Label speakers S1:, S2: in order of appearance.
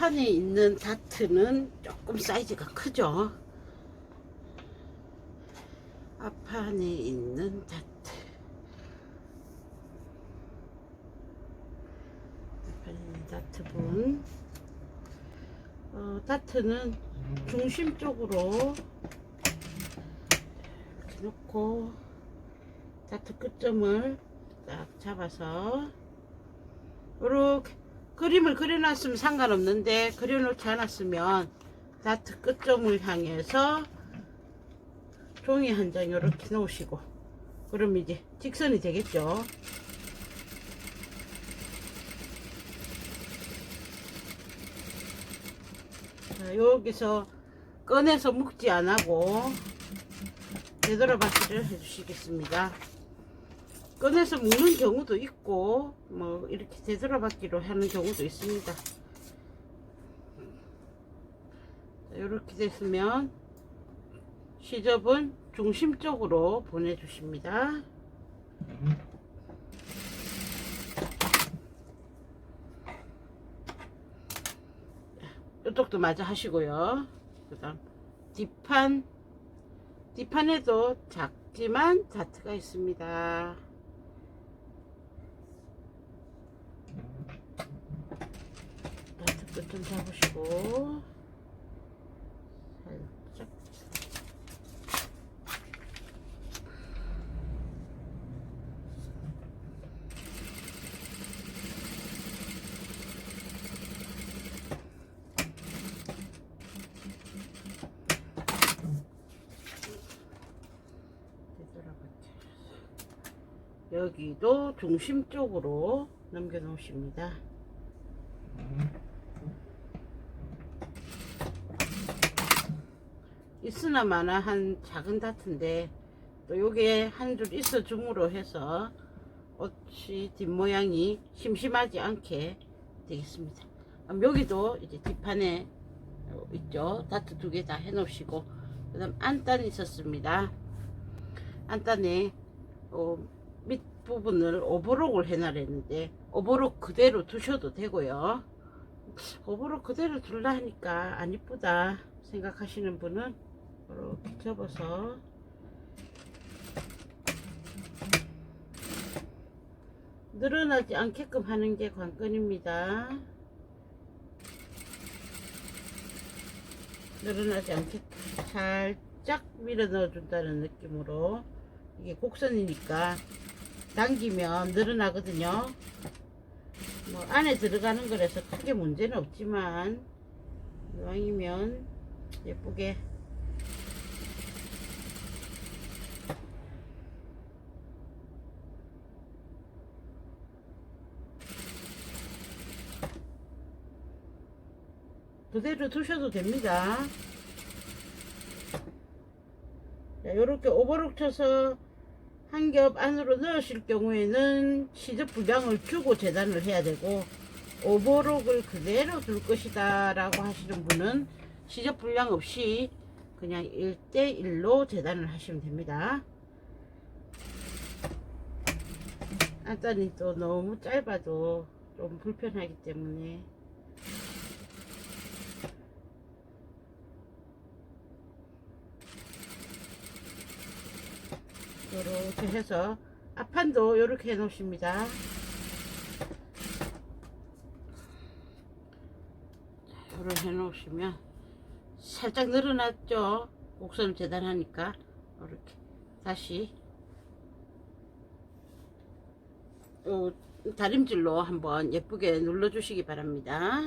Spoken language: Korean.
S1: 앞판에 있는 다트는 조금 사이즈가 크죠. 앞판에 있는 다트. 앞판에 있는 다트분. 어, 다트는 중심 쪽으로 이렇게 놓고 다트 끝점을 딱 잡아서 이렇게 그림을 그려놨으면 상관없는데 그려놓지 않았으면 다트 끝점을 향해서 종이 한 장 이렇게 놓으시고 그럼 이제 직선이 되겠죠 자, 여기서 꺼내서 묶지 안 하고 되돌아받기를 해주시겠습니다. 꺼내서 묶는 경우도 있고 뭐 이렇게 되돌아 받기로 하는 경우도 있습니다. 이렇게 됐으면 시접은 중심 쪽으로 보내주십니다. 이쪽도 마저 하시고요. 그 다음 뒷판 뒷판에도 작지만 다트가 있습니다. 다트 끝 좀 잡으시고 살짝. 여기도 중심 쪽으로 넘겨 놓으십니다. 있으나 마나 한 작은 다트인데 또 요게 한 줄 있어 줌으로 해서 옷이 뒷모양이 심심하지 않게 되겠습니다. 여기도 이제 뒷판에 있죠. 다트 두 개 다 해 놓으시고 그 다음 안단이 있었습니다. 안단에 어, 밑부분을 오버록을 해놔랬는데 오버록 그대로 두셔도 되고요. 오버록 그대로 둘라 하니까 안 이쁘다 생각하시는 분은 이렇게 접어서 늘어나지 않게끔 하는 게 관건입니다. 늘어나지 않게 살짝 밀어 넣어준다는 느낌으로 이게 곡선이니까 당기면 늘어나거든요. 뭐 안에 들어가는 거라서 크게 문제는 없지만 이왕이면 예쁘게 그대로 두셔도 됩니다. 이렇게 오버록 쳐서 한 겹 안으로 넣으실 경우에는 시접 분량을 주고 재단을 해야 되고 오버록을 그대로 둘 것이다 라고 하시는 분은 시접 분량 없이 그냥 1대1로 재단을 하시면 됩니다. 안단이 또 너무 짧아도 좀 불편하기 때문에 이렇게 해서 앞판도 이렇게 해 놓으십니다. 이렇게 해 놓으시면 살짝 늘어났죠. 곡선을 재단하니까 이렇게 다시 요 다림질로 한번 예쁘게 눌러 주시기 바랍니다.